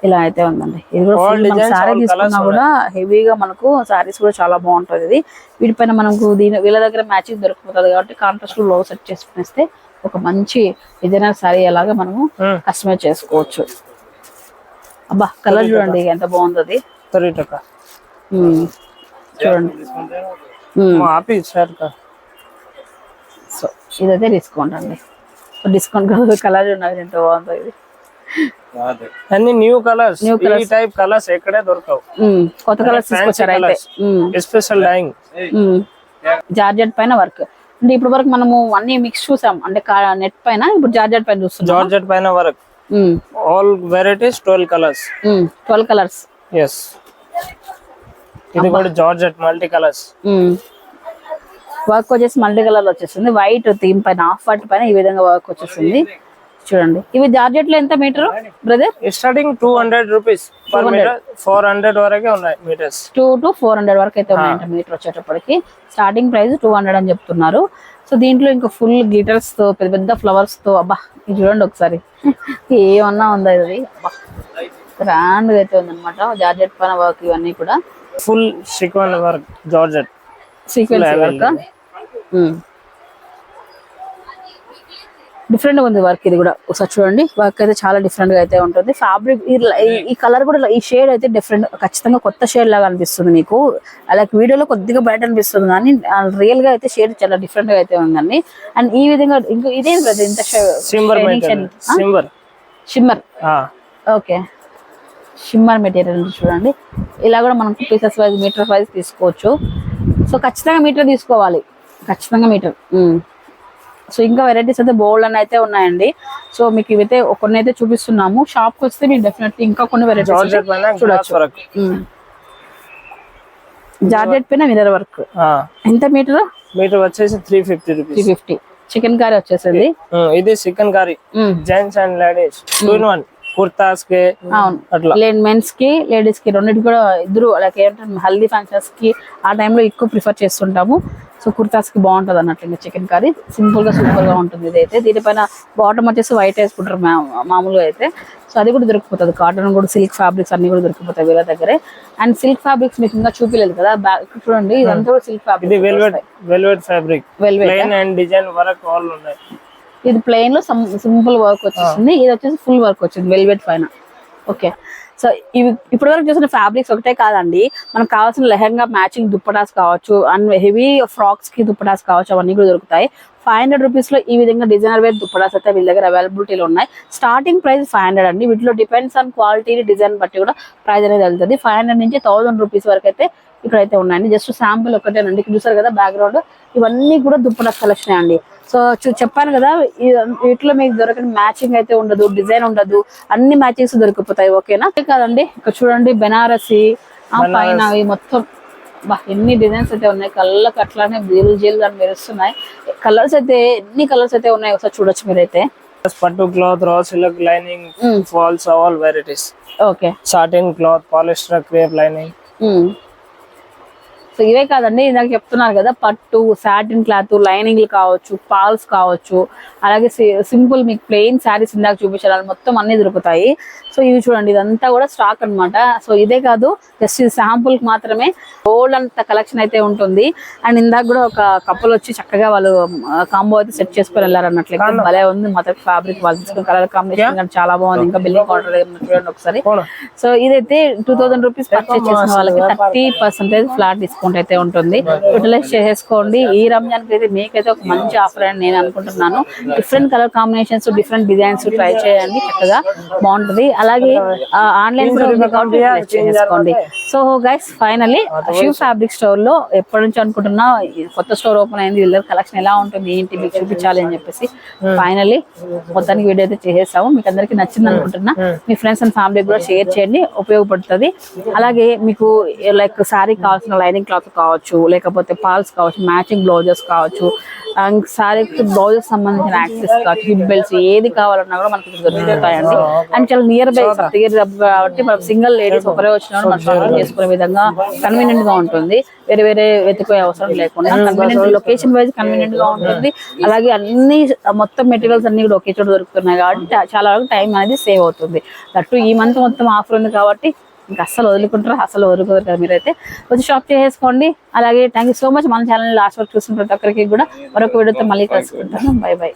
ఇలా అయితే ఉందండి. ఇది కూడా సారీ తీసుకున్నా కూడా హెవీగా మనకు సారీస్ కూడా చాలా బాగుంటుంది ఇది. వీటిపైన మనకు దీని వీళ్ళ దగ్గర మ్యాచింగ్ దొరికిపోతుంది కాబట్టి కాంట్రాస్ట్లో సెట్ చేసుకునేస్తే ఒక మంచి డిజైనర్ సారీ అలాగా మనము. కస్టమైజ్ చేసుకోవచ్చు. అబ్బా కలర్ చూడండి ఎంత బాగుంది అది. చూడండి. సో ఇదైతే డిస్కౌంట్ అండి. డిస్కౌంట్ కాదు కలర్ ఉన్నది ఎంత బాగుందో ఇది. అన్ని న్యూ కలర్స్ టైప్ కలర్స్ ఎక్కడే దొరకవు. కొత్త కలర్స్ తీసుకొచ్చారు అయితే. మ్మ్. Special dyeing hmm. జార్జెట్ పైన వర్క్. అంటే ఇప్పుడు వరకు మనము అన్ని మిక్స్ చూసాం. అంటే నెట్ పైన ఇప్పుడు జార్జెట్ పైన చూస్తున్నాం. జార్జెట్ పైన work. All varieties twelve colours twelve colours yes ఇది కూడా జార్జెట్ మల్టీ కలర్స్ వర్క్ వచ్చేసి మల్టీ కలర్ వచ్చేస్తుంది. వైట్ థీమ్ పైన ఆఫ్ వైట్ పైన ఈ విధంగా వర్క్ వచ్చేస్తుంది. చూడండి. ఇవి జార్జెట్లో ఎంత metre brother starting two hundred rupees four hundred వరకే ఉన్నాయి metres two to four hundred వరకు అయితే ఉన్నాయంట మీటర్ వచ్చేటప్పటికి. స్టార్టింగ్ ప్రైస్ టూ హండ్రెడ్ అని చెప్తున్నారు. సో దీంట్లో ఇంకా ఫుల్ గిటర్స్తో పెద్ద పెద్ద ఫ్లవర్స్తో అబ్బా ఇది చూడండి ఒకసారి. ఏమన్నా ఉందా ఇది? అబ్బా గ్రాండ్గా అయితే ఉందన్నమాట. జార్జెట్ పైన వర్క్ ఇవన్నీ కూడా. Full sequin work georgette sequence work different ఉంది వర్క్ ఇది కూడా. ఒకసారి చూడండి. వర్క్ అయితే చాలా డిఫరెంట్గా అయితే ఉంటుంది. ఫ్యాబ్రిక్ ఈ కలర్ కూడా ఈ షేడ్ అయితే డిఫరెంట్ ఖచ్చితంగా కొత్త షేడ్ లాగా అనిపిస్తుంది మీకు. అలాగే వీడియోలో కొద్దిగా బయట అనిపిస్తుంది కానీ రియల్గా అయితే షేడ్ చాలా డిఫరెంట్గా అయితే ఉందండి. అండ్ ఈ విధంగా ఇంకో ఇదే కదా ఇంత షిమ్మర్ ఓకే షిమ్మర్ మెటీరియల్ చూడండి. ఇలా కూడా మనం పీసెస్ వైజ్ మీటర్ వైజ్ తీసుకోవచ్చు. సో ఖచ్చితంగా మీటర్ తీసుకోవాలి. ఖచ్చితంగా మీటర్ సో ఇంకా వెరైటీస్ అయితే బోల్డ్ అని అయితే ఉన్నాయండి. సో మీకు ఇవైతే కొన్ని అయితే చూపిస్తున్నాము. షాప్కి వస్తే మీకు డెఫినెట్లీ ఇంకా కొన్ని వెరైటీస్ వర్క్. జార్జెట్ పైన మిరర్ వర్క్ ఎంత మీటర్ మీటర్ వచ్చేసి three fifty three rupees fifty chicken curry వచ్చేసింది. ఇది chicken curry. Gents and ladies two in one కుర్తాస్కి అవును. మెన్స్కి లేడీస్కి రెండింటి కూడా ఇద్దరు లైక్ ఏంటంటే హల్దీ ఫంక్షన్స్కి ఆ టైంలో ఎక్కువ ప్రిఫర్ చేస్తుంటాము. సో కుర్తాస్కి బాగుంటది అన్నట్లు ఇంకా చికెన్ కర్రీ సింపుల్గా సూపర్గా ఉంటుంది ఇదైతే దీనిపైన బాటమ్ వచ్చేసి వైట్ వేసుకుంటారు మామూలుగా అయితే. సో అది కూడా దొరికిపోతుంది. కాటన్ కూడా సిల్క్ ఫ్యాబ్రిక్స్ అన్ని కూడా దొరికిపోతాయి వీళ్ళ దగ్గరే. అండ్ సిల్క్ ఫ్యాబ్రిక్స్ మీకు ఇంకా చూపించలేదు కదా బ్యాక్ చూడండి ఇదంతా కూడా silk fabric velvet velvet fabric velvet and design work all ఉన్నాయి. ఇది ప్లెయిన్లో సింపుల్ వర్క్ వచ్చేసింది. ఇది వచ్చేసి ఫుల్ వర్క్ వచ్చింది వెల్వెట్ పైన. ఓకే సో ఇవి ఇప్పటి వరకు చూసిన ఫ్యాబ్రిక్స్ ఒకటే కాదండి. మనకు కావాల్సిన లెహంగా మ్యాచింగ్ దుప్పటాస్ కావచ్చు అండ్ హెవీ ఫ్రాక్స్కి దుప్పటాస్ కావచ్చు అవన్నీ కూడా దొరుకుతాయి. ఫైవ్ హండ్రెడ్ రూపీస్లో ఈ విధంగా డిజైనర్ వేర్ దుప్పటాస్ అయితే వీళ్ళ దగ్గర అవైలబిలిటీలో ఉన్నాయి. స్టార్టింగ్ ప్రైస్ ఫైవ్ హండ్రెడ్ అండి. వీటిలో డిపెండ్స్ ఆన్ క్వాలిటీ డిజైన్ బట్టి కూడా ప్రైస్ అనేది వెళ్తుంది. ఫైవ్ హండ్రెడ్ నుంచి థౌసండ్ రూపీస్ వరకు అయితే ఇక్కడైతే ఉన్నాయండి. జస్ట్ శాంపుల్ ఒకటేనండి. ఇక్కడ చూసారు కదా బ్యాక్గ్రౌండ్ ఇవన్నీ కూడా దుప్పటాస్ కలెక్షన్ అండి. సో చూ- చెప్పాను కదా వీటిలో మీకు దొరకని మ్యాచింగ్ అయితే ఉండదు డిజైన్ ఉండదు అన్ని మ్యాచింగ్స్ దొరికిపోతాయి ఓకేనా? కాదండి ఇక్కడ చూడండి బెనారసి ఆ పైన మొత్తం బా ఎన్ని డిజైన్స్ అయితే ఉన్నాయి కళ్ళకి అట్లానే జీలు జీలు అని మెరుస్తున్నాయి. కలర్స్ అయితే ఎన్ని కలర్స్ అయితే ఉన్నాయి ఒకసారి చూడొచ్చు మీరైతే. పట్టు cloth raw silk lining falls all varieties okay. Satin cloth polyester crepe lining so ఇవే కాదండి ఇందాక చెప్తున్నారు కదా పట్టు సాటిన్ క్లాత్ లైనింగ్లు కావచ్చు పాల్స్ కావచ్చు అలాగే సింపుల్ మీకు ప్లెయిన్ శారీస్ ఇందాక చూపించారు అలా మొత్తం అన్ని దొరుకుతాయి. సో ఇవి చూడండి ఇదంతా కూడా స్టాక్ అన్నమాట. సో ఇదే కాదు జస్ట్ ఇది శాంపుల్ మాత్రమే ఓల్డ్ అంత కలెక్షన్ అయితే ఉంటుంది. అండ్ ఇందాక కూడా ఒక కప్పులు వచ్చి చక్కగా వాళ్ళు కాంబో అయితే సెట్ చేసుకొని వెళ్ళారు అన్నట్లు భలే ఉంది మొత్తం ఫ్యాబ్రిక్ వాళ్ళు తీసుకున్న కలర్ కాంబినేషన్ కానీ చాలా బాగుంది. ఇంకా బిల్లింగ్ కౌంటర్ చూడండి ఒకసారి. సో ఇదైతే టూ థౌసండ్ రూపీస్ పర్చేస్ చేసిన వాళ్ళకి థర్టీ పర్సెంటేజ్ ఫ్లాట్ డిస్కౌంట్ అయితే ఉంటుంది. యూటిలైజ్ చేసేసుకోండి. ఈ రంజాన్ అయితే మీకైతే ఒక మంచి ఆఫర్ అని నేను అనుకుంటున్నాను. Different colour combinations different designs try చేయండి. చక్కగా బాగుంటుంది. అలాగే ఆన్లైన్ కూడా చేసేసుకోండి. సో గైస్ ఫైనలీ షూ ఫ్యాబ్రిక్ స్టోర్లో ఎప్పటి నుంచి అనుకుంటున్నా కొత్త స్టోర్ ఓపెన్ అయింది వీళ్ళ కలెక్షన్ ఎలా ఉంటుంది ఏంటి మీకు చూపించాలి అని చెప్పేసి ఫైనలీ మొత్తానికి వీడియో అయితే చేసేసాము. మీకు అందరికి నచ్చింది అనుకుంటున్నా మీ ఫ్రెండ్స్ అండ్ ఫ్యామిలీ కూడా షేర్ చేయండి ఉపయోగపడుతుంది. అలాగే మీకు లైక్ సారీ కావాల్సిన లైనింగ్ క్లాత్ కావచ్చు లేకపోతే పాల్స్ కావచ్చు మ్యాచింగ్ బ్లౌజెస్ కావచ్చు శారీ బ్లౌజెస్ సంబంధించిన యాక్సెస్ కావచ్చు హిప్ బెల్ట్స్ ఏది కావాలన్నా కూడా మనకి దొరుకుతాయండి. అండ్ చాలా నియర్ బై సప్తగిరి కాబట్టి మనం సింగిల్ లేడీస్ ఒకరే వచ్చిన మనం షాపింగ్ చేసుకునే విధంగా కన్వీనియంట్గా ఉంటుంది. వేరే వేరే వెతుకునే అవసరం లేకుండా కన్వీనియంట్ లొకేషన్ వైజ్ కన్వీనియంట్గా ఉంటుంది. అలాగే అన్ని మొత్తం మెటీరియల్స్ అన్ని కూడా ఒకే చోట దొరుకుతున్నాయి కాబట్టి చాలా వరకు టైం అనేది సేవ్ అవుతుంది. దట్టు ఈ మంత్ మొత్తం ఆఫర్ ఉంది కాబట్టి ఇంకా అస్సలు వదులుకుంటారు అసలు వదులుకోరు కదా మీరైతే. వచ్చి షాప్ చేసేసుకోండి. అలాగే థ్యాంక్ యూ సో మచ్ మన ఛానల్ లాస్ట్ వరకు చూసిన ప్రతి ఒక్కరికి కూడా మరొక వీడియోతో మళ్ళీ కలుసుకుంటాను. By by